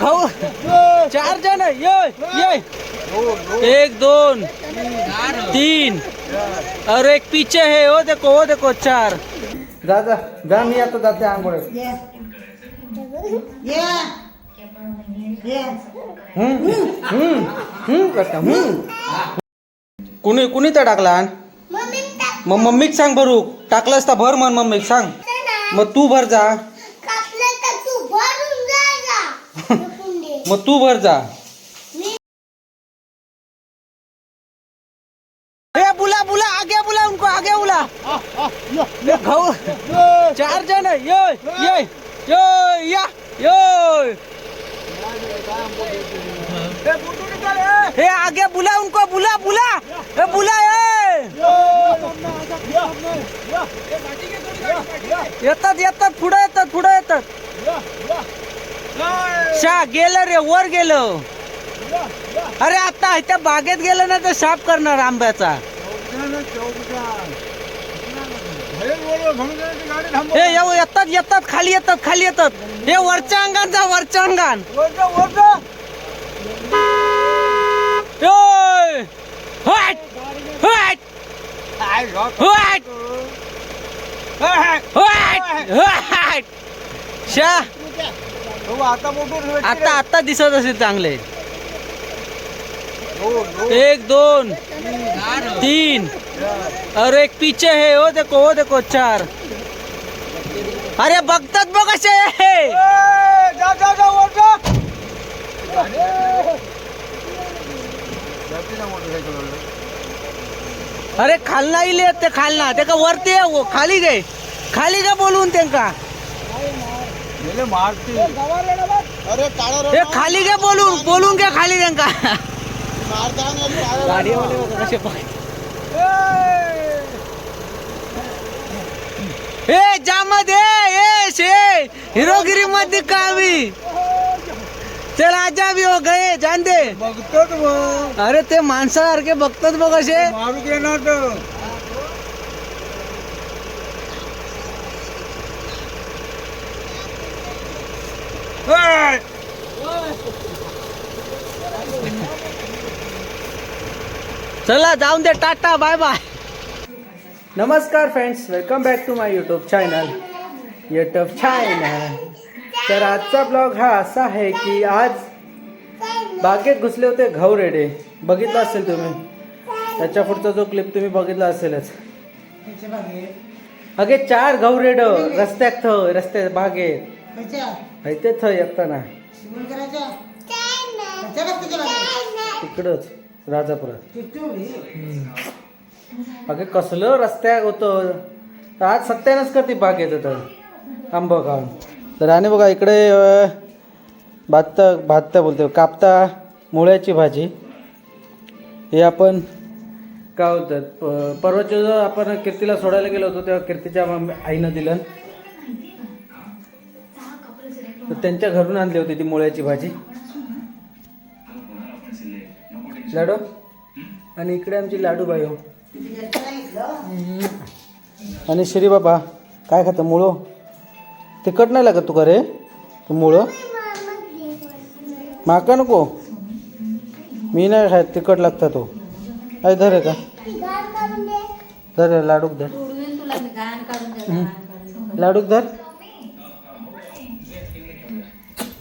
खाऊ. चार जण. ये ये एक दोन तीन. और एक पीछे है. वो देखो वो देखो चार. जा जा जा मी आता जाते आंघोळ हम्म हम्म हम्म करता हम्म. कुणी कुणी तर टाकला मग मम्मीक सांग भरू. टाकलंस तर भर म्हण मम्मीक सांग. मग तू भर जा. मग तू भर जा. ए बुला बुला आगे बुला उनको आगे बुला. ये खाऊ चार जण. ये ये ये या ये. हे आगे बुला उनको बुला बुला. ए बुला ए. येतात येतात पुढे येतात पुढे येतात शा गेलं रे वर गेलं अरे आता त्या बागेत गेलं ना तर साफ करणार आंब्याचा हे येऊ येतात येतात खाली येतात खाली येतात हे वरच्या अंगान जा वरच्या अंगान हट! हट! हट! हट! हट! शा आता आता दिसत असेल चांगले. एक दोन. तीन. और एक पीछे है. वो देखो वो देखो चार. अरे बघतात बघ असे. अरे खालना इले ते खालना ते का वरती खाली गे. खाली गे बोलून त्यांका. अरे हे खाली गे बोलून बोलून घ्या खाली त्यांका. गाडीवाले बघा कसे बघ ए जामद ए ए शे हिरोगिरी मध्ये कावी चल आजा भी हो गए जान दे. अरे ते माणसासारखे बघतात बघ असे. मारू दे चला जाऊन दे टाटा बाय बाय नमस्कार friends welcome back to my YouTube channel YouTube channel तर आजचा ब्लॉग हा असा आहे की आज बागेत घुसले होते घावरेडे बघितला असेल तुम्ही? त्याच्या पुढचा जो क्लिप तुम्ही बघितला असेलच. अगे चार घावरेड रस्त्यात थंय रस्त्यात बागेत. थंय येताना. तिकडच राजापुरात. अगे कसलं रस्त्याक होतं. तर आज सत्यानच करते बाग येतं तर? आंबा खाऊन तर आणि बघा इकडे अं, भातता भातता बोलतो कापता मुळ्याची भाजी. हे आपण काय होतं? प- परवाच्या जो आपण कीर्तीला सोडायला गेलो होतो तेव्हा कीर्तीच्या आईनं दिलं. तर त्यांच्या घरून आणली होती ती मुळ्याची भाजी. लाडू? आणि इकडे आमची लाडूबाई हो. आणि श्री बाबा काय खातं मुळो? तिखट नाही लागत तुका रे? तू मुळं? माका नको. मी नाही खात तिखट लागता तो. काय धर का? धर लाडूक धर. लाडूक धर.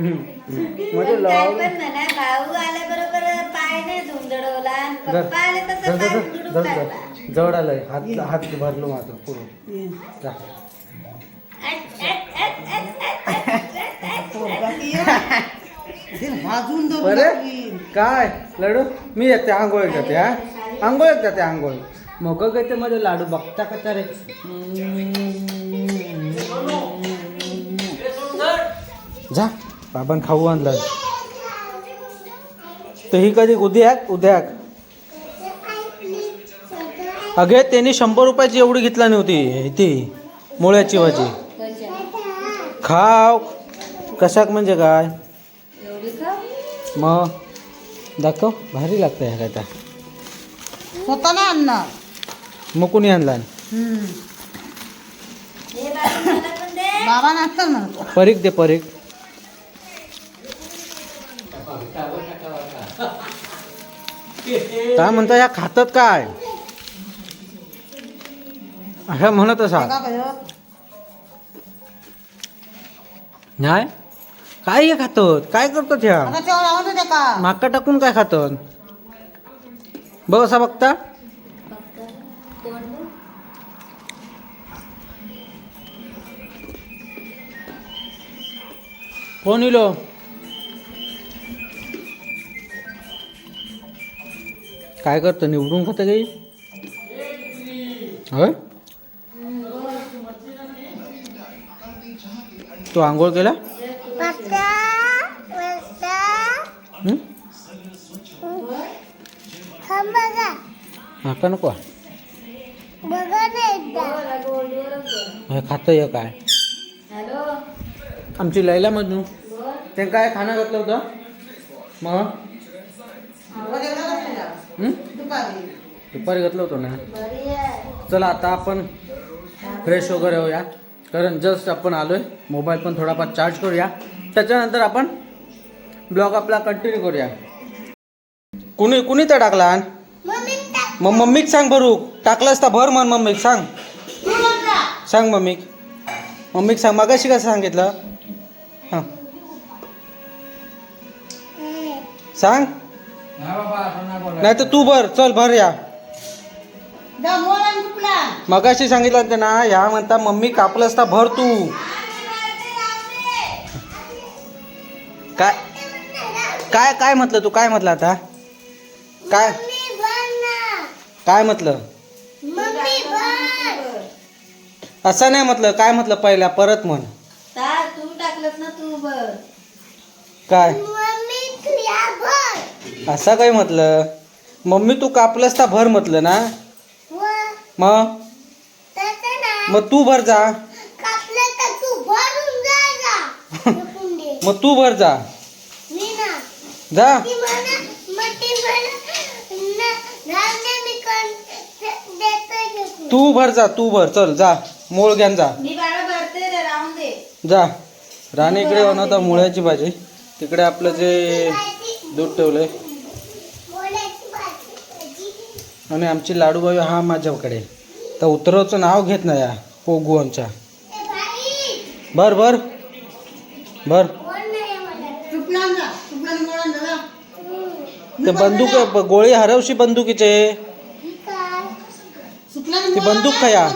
म्हणजे काय लाव पण म्हणा भाऊ आल्याबरोबर पाय नाही धुंदडवला आणि धर पप्पा आले तर धर पाय धर धुंदडून धर काढला. धर जवळ आलंय हात हात भरलो माझं पुढं. जा. बरे? काय? लाडू? मी येते आंघोळ जाते हा? आंघोळीत जाते आंघोळ. मग काय ते मध्ये लाडू बघता का रे जा. बाबान खाऊ आणलं. तर ही कधी उद्याक उद्याक. अगे त्यांनी शंभर रुपयाची एवढी घेतला नव्हती ती मुळ्याची भाजी. खाव. कशाक म्हणजे काय? मग दाखव भारी लागतं ह्या काय त्या स्वतः ना आणणार. मग कुणी आणला? हे बाबा नाचतात परीक दे. परीक काय म्हणता या खातात काय? अशा म्हणत असा. नाही काय हे खातात? काय करतात ह्या? माका टाकून काय खातात? बघ असा बघता. कोण इलो? काय करतो? निवडून खातं काही? होय? तू आंघोळ केला? हं? नको. हे खातं हे काय? हॅलो. आमची लैला मजनू ते काय खाणं घातलं होतं? मग? दुपारी घेतलं घातलं होतं ना? चला आता आपण फ्रेश वगैरे होऊया. कारण जस्ट आपण आलोय. मोबाईल पण थोडाफार चार्ज करूया. त्याच्यानंतर आपण ब्लॉग आपला कंटिन्यू करूया. कुणी कुणी तर टाकला मग मम्मीक सांग भरू. टाकलास तर भर म्हण मम्मीक सांग. सांग मम्मीक. मम्मीक सांग. मगाशी कसं सांगितलं? हां. सांग. नाही तर तू भर चल भर या. तुपला मगाशी सांगितलं ते ना ह्या म्हणता मम्मी कापलं असता भर तू. काय काय काय म्हटलं तू? काय म्हटलं आता? काय काय म्हटलं? असं नाही म्हटलं. काय म्हटलं पहिल्या परत म्हण. ता तू टाकलंस ना तू बर काय? असं काय म्हटलं? मम्मी तू कापलं असता भर म्हटलं ना? मग मग तू भर जा. मग तू भर जा. जा. तू भर जा तू भर. चल जा. मोळ घ्यान जा. जा. राणी इकडे बनवता मुळ्याची भाजी. तिकडे आपलं जे दूध ठेवलंय. आणि आमची लाडूबाई हा माझ्याकडे. तर उतरवचं नाव घेत नाही या पोगू आमच्या बर बर. बर. ते बंदूक गोळी हरवशी बंदुकीचे. ती बंदूक खया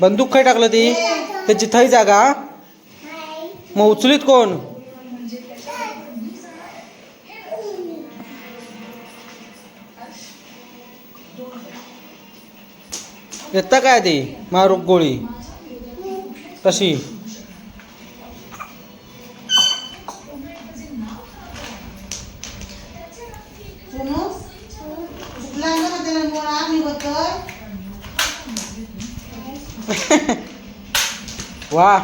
बंदूक खाय टाकलं ती. त्याची थई जागा मग उचलीत कोण? देता काय ते? मारू गोळी. तशी. वा.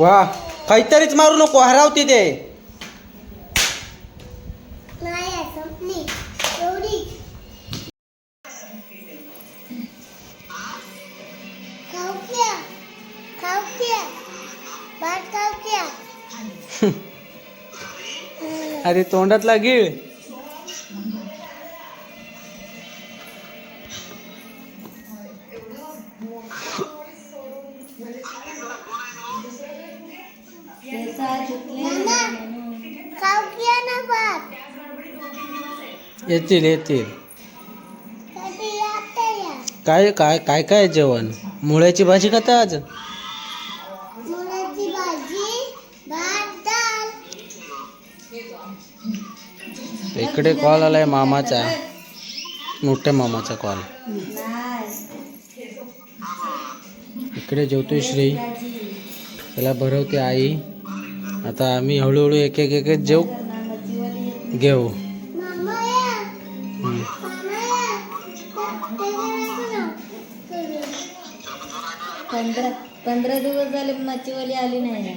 वा. काहीतरीच मारू नको हरावती ते. अरे तोंडातला गिळ. येतील येतील. काय काय काय काय जेवण? मुळ्याची भाजी खाता आज? इकडे कॉल आलाय मामाचा. मोठ्या मामाचा कॉल इकडे जेवतोय श्री. त्याला भरवते आई. आता आम्ही हळूहळू एक एक एक जेव. घेऊ. पंधरा पंधरा दिवस झाले मच्छीवाली आली नाही.